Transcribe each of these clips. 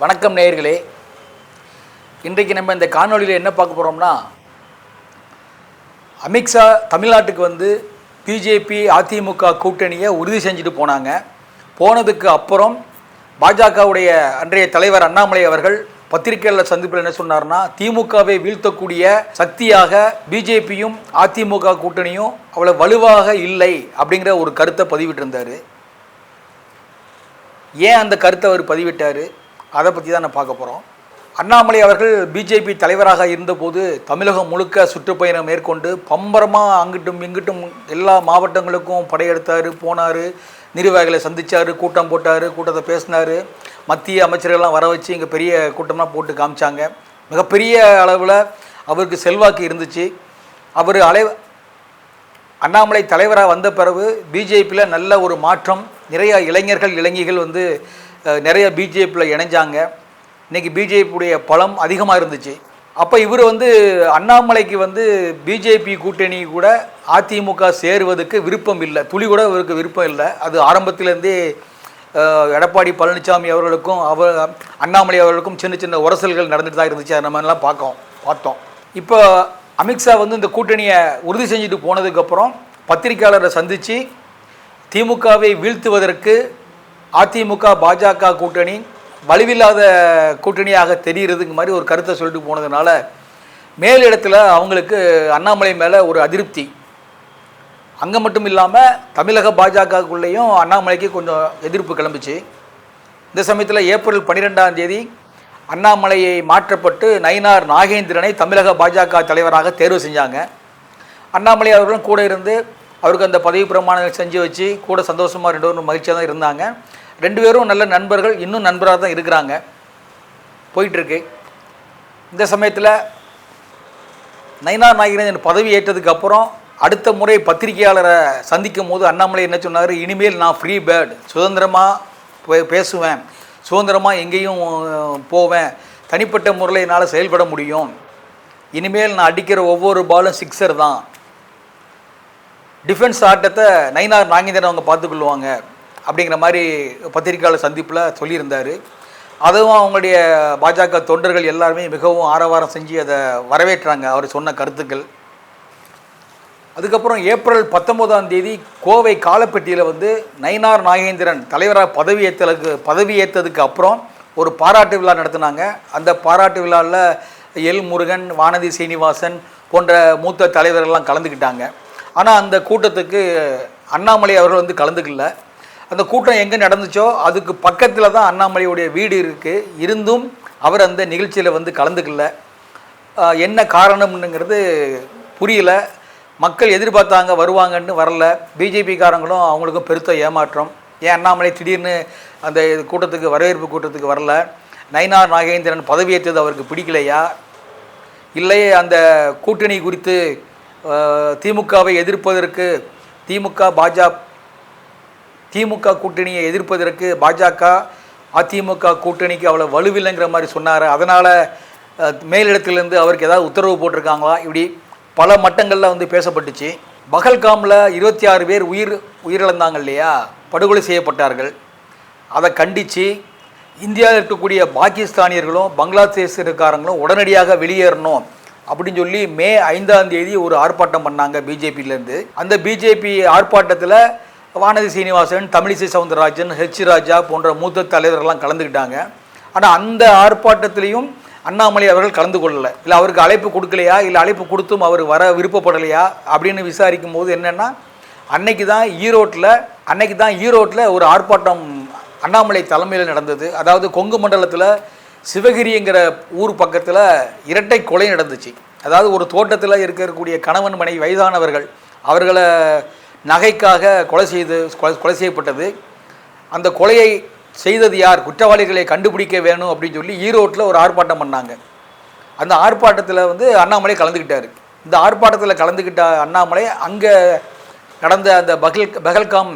வணக்கம் நேயர்களே. இன்றைக்கு நம்ம இந்த காணொலியில் என்ன பார்க்க போகிறோம்னா அமித்ஷா தமிழ்நாட்டுக்கு வந்து பிஜேபி அதிமுக கூட்டணியை உறுதி செஞ்சுட்டு போனாங்க. போனதுக்கு அப்புறம் பாஜகவுடைய அன்றைய தலைவர் அண்ணாமலை அவர்கள் பத்திரிகையாளர் சந்திப்பில் என்ன சொன்னார்னா திமுகவை வீழ்த்தக்கூடிய சக்தியாக பிஜேபியும் அதிமுக கூட்டணியும் அவ்வளோ வலுவாக இல்லை அப்படிங்கிற ஒரு கருத்தை பதிவிட்டிருந்தார். ஏன் அந்த கருத்தை அவர் பதிவிட்டார்? அதை பற்றி தான் நான் பார்க்க போகிறோம் அண்ணாமலை அவர்கள் பிஜேபி தலைவராக இருந்தபோது தமிழகம் முழுக்க சுற்றுப்பயணம் மேற்கொண்டு பம்பரமாக அங்கிட்டும் இங்கிட்டும் எல்லா மாவட்டங்களுக்கும் படையெடுத்தார் போனார் நிர்வாகிகளை சந்திச்சார் கூட்டம் போட்டார் கூட்டத்தை பேசினார். மத்திய அமைச்சர்கள்லாம் வர வச்சு இங்கே பெரிய கூட்டம்லாம் போட்டு காமிச்சாங்க. மிகப்பெரிய அளவில் அவருக்கு செல்வாக்கு இருந்துச்சு. அவர் அலை அண்ணாமலை தலைவராக வந்த பிறகு பிஜேபியில் நல்ல ஒரு மாற்றம். நிறைய இளைஞர்கள் இளைஞிகள் வந்து நிறைய பிஜேபியில் இணைஞ்சாங்க. இன்னைக்கு பிஜேபியுடைய பலம் அதிகமாக இருந்துச்சு. அப்போ இவர் வந்து அண்ணாமலைக்கு வந்து பிஜேபி கூட்டணி கூட அதிமுக சேருவதற்கு விருப்பம் இல்லை. துளி கூட இவருக்கு விருப்பம் இல்லை. அது ஆரம்பத்திலேருந்தே எடப்பாடி பழனிசாமி அவர்களுக்கும் அவர் அண்ணாமலை அவர்களுக்கும் சின்ன சின்ன உரசல்கள் நடந்துட்டு தான் இருந்துச்சு. அதை மாதிரிலாம் பார்க்கோம் பார்த்தோம். இப்போ அமித்ஷா வந்து இந்த கூட்டணியை உறுதி செஞ்சுட்டு போனதுக்கப்புறம் பத்திரிக்கையாளரை சந்தித்து திமுகவை வீழ்த்துவதற்கு அதிமுக பாஜக கூட்டணி வலுவில்லாத கூட்டணியாக தெரிகிறதுக்கு மாதிரி ஒரு கருத்தை சொல்லிட்டு போனதுனால மேலிடத்தில் அவங்களுக்கு அண்ணாமலை மேலே ஒரு அதிருப்தி. அங்கே மட்டும் இல்லாமல் தமிழக பாஜகக்குள்ளேயும் அண்ணாமலைக்கு கொஞ்சம் எதிர்ப்பு கிளம்பிச்சு. இந்த சமயத்தில் ஏப்ரல் பன்னிரெண்டாம் தேதி அண்ணாமலையை மாற்றப்பட்டு நயினார் நாகேந்திரனை தமிழக பாஜக தலைவராக தேர்வு செஞ்சாங்க. அண்ணாமலை அவர்களும் கூட இருந்து அவருக்கு அந்த பதவி பிரமாணங்கள் செஞ்சு வச்சு கூட சந்தோஷமாக ரெண்டு பேரும் மகிழ்ச்சியாக தான் இருந்தாங்க. ரெண்டு பேரும் நல்ல நண்பர்கள் இன்னும் நண்பராக தான் இருக்கிறாங்க. போயிட்டுருக்கு. இந்த சமயத்தில் நயினார் நாகேந்திரன் பதவி ஏற்றதுக்கு அப்புறம் அடுத்த முறை பத்திரிகையாளரை சந்திக்கும் போது அண்ணாமலை என்ன சொன்னார்? இனிமேல் நான் ஃப்ரீ பேர்டு சுதந்திரமாக பேசுவேன். சுதந்திரமாக எங்கேயும் போவேன். தனிப்பட்ட முறையில் என்னால் செயல்பட முடியும். இனிமேல் நான் அடிக்கிற ஒவ்வொரு பாலும் சிக்ஸர் தான். டிஃபென்ஸ் ஆட்டத்தை நயினார் நாகேந்திரன் அவங்க பார்த்துக்கொள்வாங்க அப்படிங்கிற மாதிரி பத்திரிகையாளர் சந்திப்பில் சொல்லியிருந்தார். அதுவும் அவங்களுடைய பாஜக தொண்டர்கள் எல்லாருமே மிகவும் ஆரவாரம் செஞ்சு அதை வரவேற்றாங்க அவர் சொன்ன கருத்துக்கள். அதுக்கப்புறம் ஏப்ரல் பத்தொம்போதாம் தேதி கோவை காலப்பட்டியில் வந்து நயினார் நாகேந்திரன் தலைவராக பதவியேற்றலுக்கு பதவியேற்றதுக்கு பதவி ஏற்றதுக்கு அப்புறம் ஒரு பாராட்டு விழா நடத்தினாங்க. அந்த பாராட்டு விழாவில் எல் முருகன் வானதி சீனிவாசன் போன்ற மூத்த தலைவர்கள்லாம் கலந்துக்கிட்டாங்க. ஆனால் அந்த கூட்டத்துக்கு அண்ணாமலை அவர்கள் வந்து கலந்துக்கல. அந்த கூட்டம் எங்கே நடந்துச்சோ அதுக்கு பக்கத்தில் தான் அண்ணாமலையுடைய வீடு இருக்குது இருந்தும் அவர் அந்த நிகழ்ச்சியில் வந்து கலந்துக்கல. என்ன காரணம்னுங்கிறது புரியல. மக்கள் எதிர்பார்த்தாங்க வருவாங்கன்னு வரல. பிஜேபிக்காரங்களும் அவங்களுக்கும் பெருத்த ஏமாற்றம். ஏன் அண்ணாமலை திடீர்னு அந்த இது கூட்டத்துக்கு வரவேற்பு கூட்டத்துக்கு வரல? நயினார் நாகேந்திரன் பதவியேற்றது அவருக்கு பிடிக்கலையா? இல்லை அந்த கூட்டணி குறித்து திமுகவை எதிர்ப்பதற்கு திமுக பாஜக திமுக கூட்டணியை எதிர்ப்பதற்கு பாஜக அதிமுக கூட்டணிக்கு அவ்வளோ வலுவில்லைங்கிற மாதிரி சொன்னார். அதனால் மேலிடத்துலேருந்து அவருக்கு ஏதாவது உத்தரவு போட்டிருக்காங்களா? இப்படி பல மட்டங்களில் வந்து பேசப்பட்டுச்சு. பகல்காமில் இருபத்தி ஆறு பேர் உயிர் உயிரிழந்தாங்க இல்லையா? படுகொலை செய்யப்பட்டார்கள். அதை கண்டித்து இந்தியாவில் இருக்கக்கூடிய பாகிஸ்தானியர்களும் பங்களாதேஷ் இருக்காரங்களும் உடனடியாக வெளியேறணும். அப்படின்னு சொல்லி மே ஐந்தாம் தேதி ஒரு ஆர்ப்பாட்டம் பண்ணாங்க பிஜேபியிலேருந்து. அந்த பிஜேபி ஆர்ப்பாட்டத்தில் வானதி சீனிவாசன் தமிழிசை சவுந்தரராஜன் ஹெச் ராஜா போன்ற மூத்த தலைவர்கள்லாம் கலந்துக்கிட்டாங்க. ஆனால் அந்த ஆர்ப்பாட்டத்திலையும் அண்ணாமலை அவர்கள் கலந்து கொள்ளலை. இல்லை அவருக்கு அழைப்பு கொடுக்கலையா? இல்லை அழைப்பு கொடுத்தும் அவர் வர விருப்பப்படலையா? அப்படின்னு விசாரிக்கும் போது என்னென்னா அன்னைக்கு தான் ஈரோட்டில் அன்னைக்கு தான் ஈரோட்டில் ஒரு ஆர்ப்பாட்டம் அண்ணாமலை தலைமையில் நடந்தது. அதாவது கொங்கு மண்டலத்தில் சிவகிரிங்கிற ஊர் பக்கத்தில் இரட்டை கொலை நடந்துச்சு. அதாவது ஒரு தோட்டத்தில் இருக்கக்கூடிய கணவன் மனை வயதானவர்கள் அவர்களை நகைக்காக கொலை செய்து கொலை கொலை செய்யப்பட்டது. அந்த கொலையை செய்தது யார்? குற்றவாளிகளை கண்டுபிடிக்க வேணும் அப்படின்னு சொல்லி ஈரோட்டில் ஒரு ஆர்ப்பாட்டம் பண்ணாங்க. அந்த ஆர்ப்பாட்டத்தில் வந்து அண்ணாமலை கலந்துக்கிட்டார் இந்த ஆர்ப்பாட்டத்தில் கலந்துக்கிட்ட அண்ணாமலை அங்கே நடந்த அந்த பகல் பகல்காம்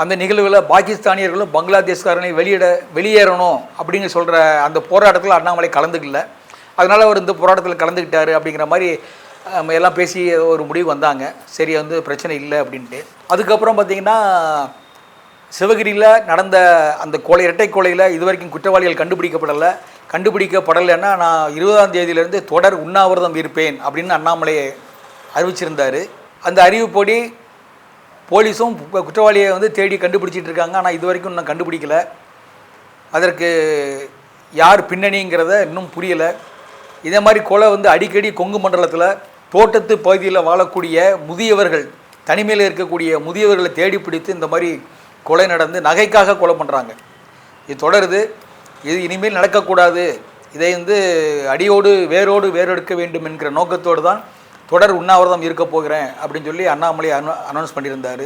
அந்த நிகழ்வில் பாகிஸ்தானியர்களும் பங்களாதேஷ்காரனையும் வெளியிட வெளியேறணும் அப்படின்னு சொல்கிற அந்த போராட்டத்தில் அண்ணாமலை கலந்துக்கல. அதனால் அவர் இந்த போராட்டத்தில் கலந்துக்கிட்டாரு அப்படிங்கிற மாதிரி எல்லாம் பேசி ஒரு முடிவு வந்தாங்க. சரி வந்து பிரச்சனை இல்லை அப்படின்ட்டு. அதுக்கப்புறம் பார்த்திங்கன்னா சிவகிரியில் நடந்த அந்த கொலை இரட்டை கொலையில் இதுவரைக்கும் குற்றவாளிகள் கண்டுபிடிக்கப்படலை. கண்டுபிடிக்கப்படலைன்னா நான் இருபதாம் தேதியிலேருந்து தொடர் உண்ணாவிரதம் இருப்பேன் அப்படின்னு அண்ணாமலை அறிவிச்சிருந்தார். அந்த அறிவுப்படி போலீஸும் கு- குற்றவாளியை வந்து தேடி கண்டுபிடிச்சிட்டு இருக்காங்க. ஆனால் இது வரைக்கும் இன்னும் கண்டுபிடிக்கல. அதற்கு யார் பின்னணிங்கிறத இன்னும் புரியலை. இதே மாதிரி கொலை வந்து அடிக்கடி கொங்கு மண்டலத்தில் தோட்டத்து பகுதியில் வாழக்கூடிய முதியவர்கள் தனிமையில் இருக்கக்கூடிய முதியவர்களை தேடி பிடித்து இந்த மாதிரி கொலை நடந்து நகைக்காக கொலை பண்ணுறாங்க இது தொடருது. இது இனிமேல் நடக்கக்கூடாது. இதை வந்து அடியோடு வேரோடு வேறெடுக்க வேண்டும் என்கிற நோக்கத்தோடு தான் தொடர் உண்ணாவிரதம் இருக்க போகிறேன் அப்படின்னு சொல்லி அண்ணாமலை அனௌ அனௌன்ஸ் பண்ணியிருந்தார்.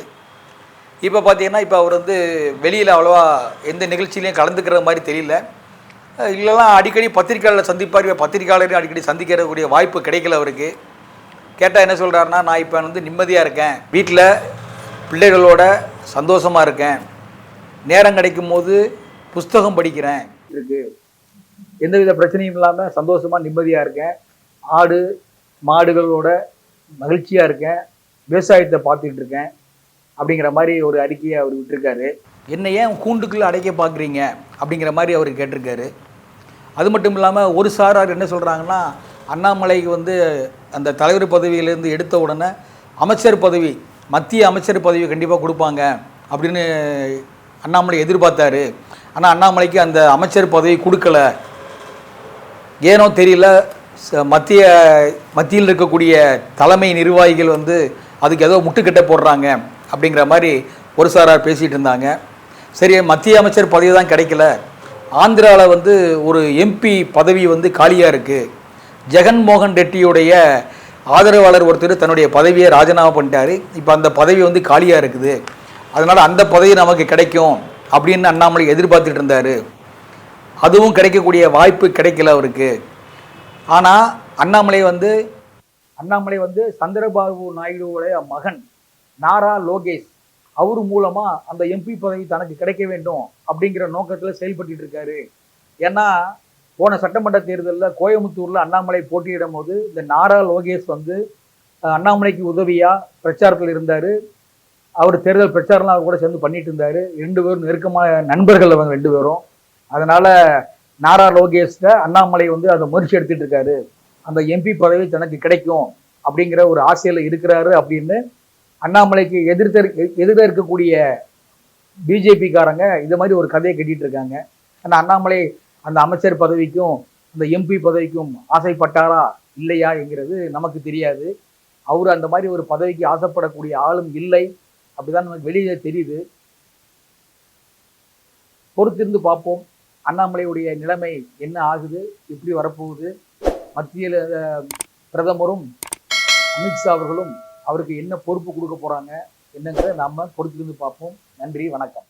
இப்போ பார்த்தீங்கன்னா இப்போ அவர் வந்து வெளியில் அவ்வளோவா எந்த நிகழ்ச்சியிலையும் கலந்துக்கிற மாதிரி தெரியல. இல்லைலாம் இல்லைனா அடிக்கடி பத்திரிக்கையாளர் சந்திப்பார் பத்திரிக்கையாளரையும் அடிக்கடி சந்திக்கிறக்கூடிய வாய்ப்பு கிடைக்கல அவருக்கு. கேட்டால் என்ன சொல்கிறாருன்னா நான் இப்போ வந்து நிம்மதியாக இருக்கேன். வீட்டில் பிள்ளைகளோட சந்தோஷமாக இருக்கேன். நேரம் கிடைக்கும் போது புஸ்தகம் படிக்கிறேன். இருக்குது எந்தவித பிரச்சனையும் இல்லாமல் சந்தோஷமாக நிம்மதியாக இருக்கேன். ஆடு மாடுகளோட மகிழ்ச்சியாக இருக்கேன். விவசாயத்தை பார்த்துட்டு இருக்கேன். அப்படிங்கிற மாதிரி ஒரு அறிக்கையை அவர் விட்டுருக்காரு. என்னை ஏன் கூண்டுக்குள்ளே அடைக்க பார்க்குறீங்க? அப்படிங்கிற மாதிரி அவர் கேட்டிருக்காரு. அது மட்டும் இல்லாமல் ஒரு சாரார் என்ன சொல்கிறாங்கன்னா அண்ணாமலைக்கு வந்து அந்த தலைவர் பதவியிலேருந்து எடுத்த உடனே அமைச்சர் பதவி மத்திய அமைச்சர் பதவி கண்டிப்பாக கொடுப்பாங்க அப்படின்னு அண்ணாமலை எதிர்பார்த்தாரு. ஆனால் அண்ணாமலைக்கு அந்த அமைச்சர் பதவி கொடுக்கல. ஏனோ தெரியல மத்திய மத்தியில் இருக்கக்கூடிய தலைமை நிர்வாகிகள் வந்து அதுக்கு ஏதோ முட்டுக்கட்டை போடுறாங்க அப்படிங்கிற மாதிரி ஒரு சாரார் பேசிகிட்டு இருந்தாங்க. சரி மத்திய அமைச்சர் பதவி தான் கிடைக்கல. ஆந்திராவில் வந்து ஒரு எம்பி பதவி வந்து காலியாக இருக்குது ஜெகன்மோகன் ரெட்டியுடைய ஆதரவாளர் ஒருத்தர் தன்னுடைய பதவியை ராஜினாமா பண்ணிட்டார். இப்போ அந்த பதவி வந்து காலியாக இருக்குது. அதனால் அந்த பதவி நமக்கு கிடைக்கும் அப்படின்னு அண்ணாமலை எதிர்பார்த்துட்டு இருந்தார். அதுவும் கிடைக்கக்கூடிய வாய்ப்பு கிடைக்கல அவருக்கு. ஆனால் அண்ணாமலை வந்து அண்ணாமலை வந்து சந்திரபாபு நாயுடுவுடைய மகன் நாரா லோகேஷ். அவர் மூலமாக அந்த எம்பி பதவி தனக்கு கிடைக்க வேண்டும் அப்படிங்கிற நோக்கத்தில் செயல்பட்டு இருக்காரு. ஏன்னா போன சட்டமன்ற தேர்தலில் கோயம்புத்தூரில் அண்ணாமலை போட்டியிடும் போது இந்த நாரா லோகேஷ் வந்து அண்ணாமலைக்கு உதவியாக பிரச்சாரத்தில் இருந்தார். அவர் தேர்தல் பிரச்சாரம்லாம் அவர் கூட சேர்ந்து பண்ணிட்டு இருந்தார். ரெண்டு பேரும் நெருக்கமான நண்பர்கள் அவங்க ரெண்டு பேரும். அதனால் நாரா லோகேஷ்ட அண்ணாமலை வந்து அதை முயற்சி எடுத்துட்டு இருக்காரு. அந்த எம்பி பதவி தனக்கு கிடைக்கும் அப்படிங்கிற ஒரு ஆசையில் இருக்கிறாரு அப்படின்னு அண்ணாமலைக்கு எதிர்த்த எதிர இருக்கக்கூடிய பிஜேபிக்காரங்க இது மாதிரி ஒரு கதையை கட்டிட்டு இருக்காங்க. ஆனால் அண்ணாமலை அந்த அமைச்சர் பதவிக்கும் அந்த எம்பி பதவிக்கும் ஆசைப்பட்டாரா? இல்லையா என்கிறது நமக்கு தெரியாது. அவர் அந்த மாதிரி ஒரு பதவிக்கு ஆசைப்படக்கூடிய ஆளும் இல்லை. அப்படிதான் நமக்கு வெளியே தெரியுது. பொறுத்திருந்து பார்ப்போம். அண்ணாமலையுடைய நிலைமை என்ன ஆகுது? எப்படி வரப்போகுது? மத்தியில் பிரதமரும் அமித்ஷா அவர்களும் அவருக்கு என்ன பொறுப்பு கொடுக்க போகிறாங்க என்னங்கிறத நாம் பொறுத்திருந்து பார்ப்போம். நன்றி வணக்கம்.